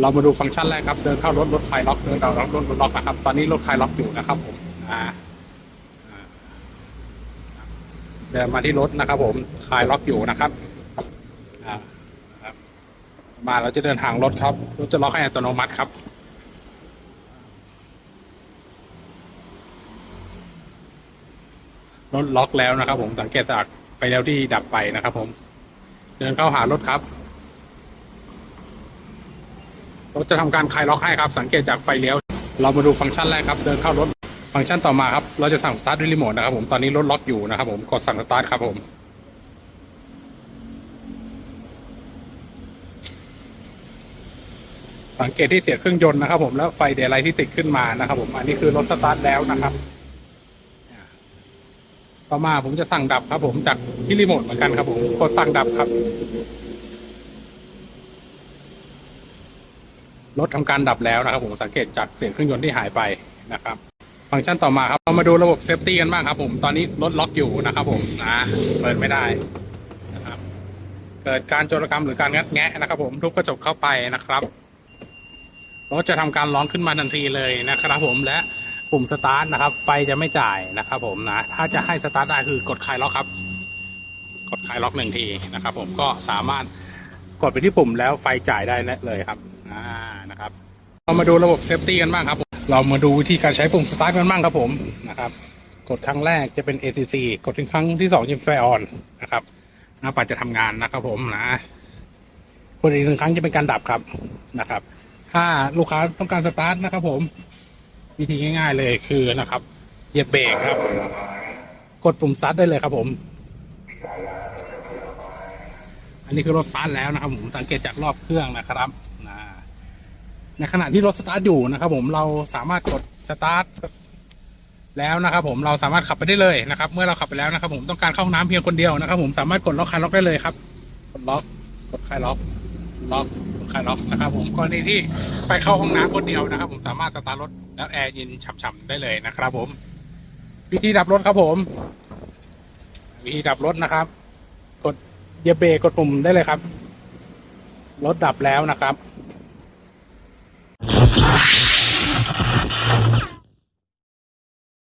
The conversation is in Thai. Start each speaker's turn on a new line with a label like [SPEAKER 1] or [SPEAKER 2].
[SPEAKER 1] เรามาดูฟังก์ชันแรกครับ เดินเข้ารถรถคลายล็อกเดินเข้ารถรถรถล็อกนะครับ ตอนนี้รถคลายล็อกอยู่นะครับผมอ่าเดินมาที่รถนะครับผมคลายล็อกอยู่นะครับอ่าครับมาเราจะเดินทางรถครับรถจะล็อกให้อัตโนมัติครับรถล็อกแล้วนะครับ ผมสังเกตจากไฟเลี้ยวที่ดับไปนะครับ ผม เดินเข้าหารถครับ รถจะทำการคลายล็อกให้ครับ สังเกตจากไฟเลี้ยว เรามาดูฟังก์ชันแรกครับ เดินเข้ารถ ฟังก์ชันต่อมาครับ เราจะสั่งสตาร์ทด้วยรีโมทนะครับผม ตอนนี้รถล็อกอยู่นะครับผม กดสั่งสตาร์ทครับผมสังเกตที่เสียงเครื่องยนต์นะครับผมแล้วไฟเดย์ไลท์ที่ติดขึ้นมานะครับผมอันนี้คือรถสตาร์ทแล้วนะครับ ต่อมาผมจะสั่งดับครับผมจากที่รีโมทเหมือนกันครับผมกดสั่งดับครับ รถทำการดับแล้วนะครับผมสังเกตจากเสียงเครื่องยนต์ที่หายไปนะครับ ฟังก์ชันต่อมาครับเรามาดูระบบเซฟตี้กันบ้างครับผมตอนนี้รถล็อกอยู่นะครับผมนะเปิดไม่ได้นะครับเกิดการโจรกรรมหรือการงัดแงะนะครับ ผมทุบกระจกเข้าไปนะครับรถจะทำการร้องขึ้นมาทันทีเลยนะครับผมและปุ่มสตาร์ทนะครับ ไฟจะไม่จ่ายนะครับผมนะถ้าจะให้สตาร์ทได้คือกดคลายล็อกครับ กดคลายล็อกหนึ่งทีนะครับ ผมก็สามารถกดไปที่ปุ่มแล้วไฟจ่ายได้เลยครับ เรามาดูระบบเซฟตี้กันบ้างครับเรามาดูวิธีการใช้ปุ่มสตาร์ทกันบ้างครับผมนะครับ กดครั้งแรกจะเป็น ACC กดครั้งที่สองจะเป็นไฟออนนะครับหน้าปัดจะทำงานนะครับผมนะกดอีกหนึ่งครั้งจะเป็นการดับครับนะครับ ถ้าลูกค้าต้องการสตาร์ทนะครับ ผม วิธีง่าย ๆเลยคือนะครับเหยียบเบรกครับ กดปุ่มสตาร์ทได้เลยครับผม อันนี้คือรถสตาร์ทแล้วนะครับผมสังเกตจากรอบเครื่องนะครับ ในขณะที่รถสตาร์ทอยู่นะครับผมเราสามารถกดสตาร์ทแล้วนะครับผมเราสามารถขับไปได้เลยนะครับ เมื่อเราขับไปแล้วนะครับ ผมต้องการเข้าห้องน้ำเพียงคนเดียวนะครับ ผมสามารถกดล็อกคลายล็อกได้เลยครับ กดล็อกกดคลายล็อกล็อกกดคลายล็อกนะครับ ผมกรณีที่ไปเข้าห้องน้ำคนเดียวนะครับ ผมสามารถสตาร์ทรถแล้วแอร์เย็นฉ่ำๆได้เลยนะครับ ผม วิธีดับรถครับผม วิธีดับรถนะครับ กดเหยียบเบรกกดปุ่มได้เลยครับรถดับแล้วนะครับ Thank you.